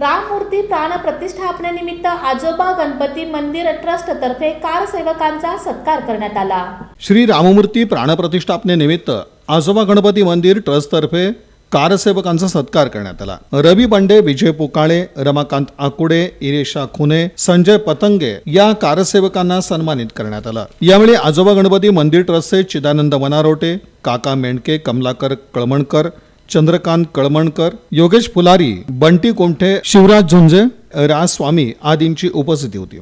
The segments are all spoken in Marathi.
राममूर्ती प्राण प्रतिष्ठापनेनिमित्त आजोबा गणपती मंदिर ट्रस्ट तर्फे कार सेवकांचा सत्कार करण्यात आला. श्री राममूर्ती प्राणप्रतिष्ठापनेनिमित्त आजोबा गणपती मंदिर ट्रस्टतर्फे कारसेवकांचा सत्कार करण्यात आला. रवी बंडे विजय पुकाळे रमाकांत आकुडे इरेशा खुने संजय पतंगे या कारसेवकांना सन्मानित करण्यात आलं. यावेळी आजोबा गणपती मंदिर ट्रस्टचे चिदानंद वनारोटे काका मेंडके कमलाकर कळमणकर चंद्रकांत कळमणकर योगेश फुलारी बंटी कोमठे शिवराज झुंजे राज स्वामी आदींची उपस्थिती होती.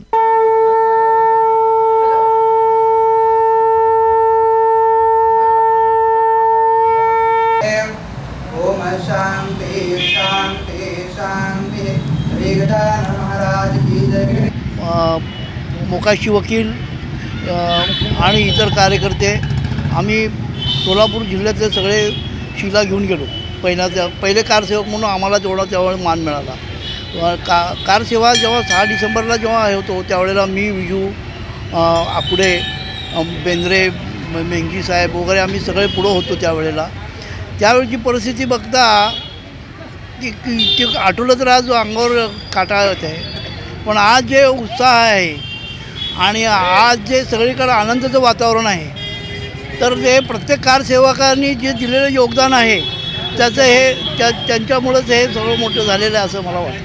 मोकाशी वकील आणि इतर कार्यकर्ते. आम्ही सोलापूर जिल्ह्यातले सगळे शिला घेऊन गेलो. पहिला त्या पहिले कारसेवक म्हणून आम्हाला तेवढा त्यावेळेस मान मिळाला. का कारसेवा जेव्हा सहा डिसेंबरला जेव्हा हे होतो त्यावेळेला मी विजू आपुडे बेंद्रे मेंगी साहेब वगैरे आम्ही सगळे पुढं होतो त्यावेळेला. त्यावेळची परिस्थिती बघता की ते आठवलं तर आज अंगावर काटा येत आहे. पण आज जे उत्साह आहे आणि आज जे सगळीकडे आनंदाचं वातावरण आहे तर ते प्रत्येक कारसेवकांनी जे दिलेलं योगदान आहे त्याचं हे त्या त्यांच्यामुळंच हे सगळं मोठं झालेलं आहे असं मला वाटतं.